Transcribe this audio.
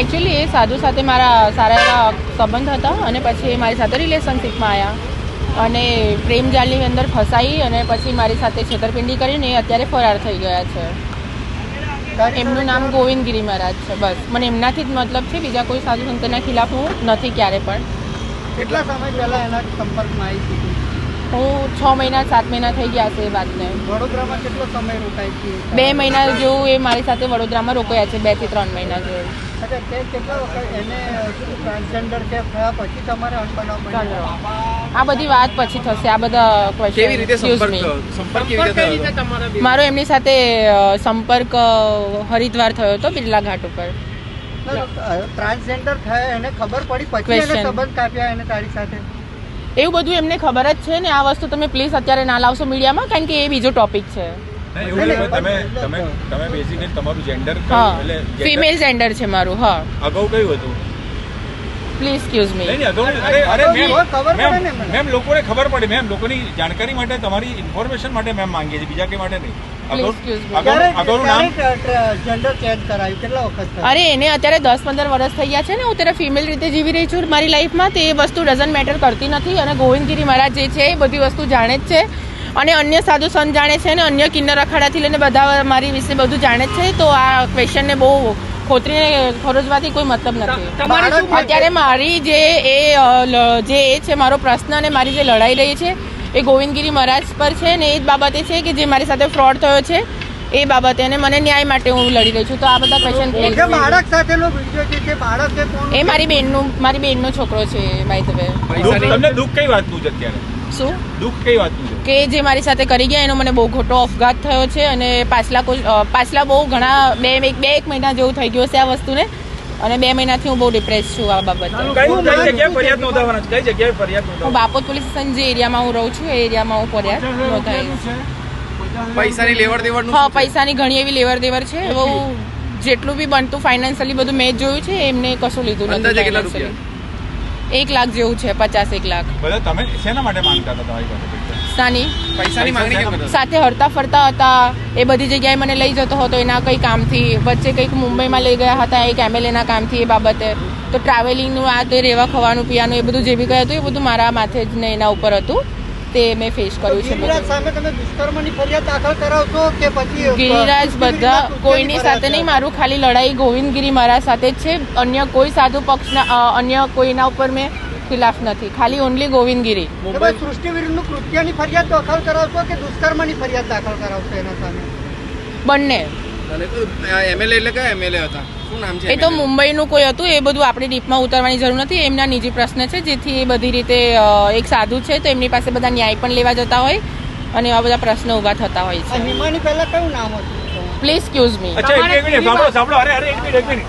Actually એ સાધુ સાથે મારા સારા એવા સંબંધ હતા અને પછી એ મારી સાથે રિલેશનશિપમાં આવ્યા અને પ્રેમ જાળની અંદર ફસાઈ અને પછી મારી સાથે છેતરપિંડી કરીને એ અત્યારે ફરાર થઈ ગયા છે. એમનું નામ ગોવિંદગીરી મહારાજ છે બસ. મને એમનાથી જ મતલબ છે બીજા કોઈ સાધુ સંતના ખિલાફ હું નથી ક્યારે પણ. કેટલા સમય પહેલાં એના સંપર્કમાં આવી હતી? હું છ મહિના સાત મહિના થઈ ગયા છે એ વાતને. વડોદરામાં કેટલો સમય રોકાય છે? બે મહિના જેવું એ મારી સાથે વડોદરામાં રોકાયા છે બેથી ત્રણ મહિના જેવું. અચ્છા તે કેટલા વખત એને ટ્રાન્સજેન્ડર કે થયા પછી તમારે આ બધી વાત પછી થશે આ બધા કેવી ક્વેશ્ચન સંપર્ક સંપર્ક કેવી રીતે થયો? હતો? મારો એમની સાથે સંપર્ક હરિદ્વાર થયો હતો બિરલા ઘાટ ઉપર. ટ્રાન્સજેન્ડર થયા એને ખબર પડી પછી એને સંબંધ કાપ્યા એને તારી સાથે? એવું બધું એમને ખબર જ છે ને આ વસ્તુ તમે પ્લીઝ અત્યારે ના લાવશો મીડિયામાં કારણ કે એ બીજો ટોપિક છે. એવું તમે તમે તમે બેઝિકલી તમારું જેન્ડર હા એટલે ફિમેલ જેન્ડર છે મારું હા. અગાઉ કયું હતું? પ્લીઝ એક્સક્યુઝ મી નહીં નહીં અગાઉ અરે અરે મેમ ખબર પડે ને મેમ લોકોને ખબર પડે મેમ લોકોની જાણકારી માટે તમારી ઇન્ફોર્મેશન માટે મેમ માંગીએ છીએ બીજા કંઈ માટે નહીં. અરે એને અત્યારે દસ પંદર વર્ષ થઈ ગયા છે ને હું ત્યારે ફિમેલ રીતે જીવી રહી છું મારી લાઈફમાં તે એ વસ્તુ ડઝન્ટ મેટર કરતી નથી. અને ગોવિંદગીરી મહારાજ જે છે એ બધી વસ્તુ જાણે જ છે. અને અન્ય સાધુ સંત જાણે છે અને અન્ય કિન્નર અખાડાથી લઈને બધા મારી વિશે બધું જાણે જ છે. તો આ ક્વેશ્ચનને બહુ ખોતરીને ખોરજવાથી કોઈ મતલબ નથી. અત્યારે મારી જે એ જે એ છે મારો પ્રશ્ન અને મારી જે લડાઈ રહી છે એ ગોવિંદગીરી મહારાજ પર છે ને એ જ બાબતે છે કે જે મારી સાથે ફ્રોડ થયો છે એ બાબતે અને મને ન્યાય માટે હું લડી રહી છું. તો આ બધા ક્વેશ્ચન કે બાળક સાથેનો વીડિયો જે છે બાળક એ કોણ એ મારી બેનનું મારી બેનનો છોકરો છે બાય ધ વે દુઃખ- તમને દુઃખ કઈ વાતનું છે અત્યારે? શું? દુઃખ કઈ વાતનું છે? કે જે મારી સાથે કરી ગયા એનો મને બહુ ખોટો અફઘાત થયો છે અને પાછલા પાછલા બહુ ઘણા બે એક બે એક મહિના જેવું થઈ ગયું છે આ વસ્તુને. અને બે મહિનાથી હું બહુ ડિપ્રેસ છું આ બાબતે. હું બાપોદ પોલીસ સ્ટેશન જે એરિયામાં હું રહું છું એ એરિયામાં હું ફરિયાદ નોંધાવી પૈસાની લેવડ દેવડ હા પૈસાની ઘણી એવી લેવર દેવર છે. બહુ જેટલું બી બનતું ફાઇનાન્શિયલી બધું મેં જોયું છે એમને કશું લીધું નથી એક લાખ જેવું છે પચાસ એક લાખ. બધા તમે શેના માટે માંગતા હતા તમારી પાસે? પૈસા? સાની પૈસાની માંગણી કેમ કરતા સાથે હરતા ફરતા હતા એ બધી જગ્યાએ મને લઈ જતો હતો એના કંઈ કામથી. વચ્ચે કંઈક મુંબઈમાં લઈ ગયા હતા એક એમએલએના કામથી એ બાબતે. તો ટ્રાવેલિંગનું આ તે રહેવા ખવાનું પીવાનું એ બધું જે બી ગયું હતું એ બધું મારા માથે જ ને એના ઉપર હતું. તે મેં ફેસ કર્યું છે ગિરિરાજ બધા. કોઈની સાથે નહીં મારું ખાલી લડાઈ ગોવિંદગીરી મારા સાથે જ છે. અન્ય કોઈ સાધુ પક્ષના અન્ય કોઈના ઉપર મેં ખિલાફ નથી. ખાલી ઓનલી ગોવિંદગીરી. સૃષ્ટિ વિરુદ્ધનું કૃત્યની ફરિયાદ દાખલ કરાવશો કે દુષ્કર્મની ફરિયાદ દાખલ કરાવશો એના સામે? બંને. એમએલએ એટલે કયા એમએલએ હતા? શું નામ છે એ તો મુંબઈનું કોઈ હતું એ બધું આપણી ડીપમાં ઉતરવાની જરૂર નથી. એમના નિજી પ્રશ્ન છે જેથી એ બધી રીતે એક સાધુ છે તો એમની પાસે બધા ન્યાય પણ લેવા જતા હોય અને એવા બધા પ્રશ્નો ઊભા થતા હોય છે. હિમાની પહેલા કયું નામ હતું? પ્લીઝ એક્સક્યુઝ મી અચ્છા એક એક મિનિટ સાંભળો સાંભળો. અરે અરે એક મિનિટ એક મિનિટ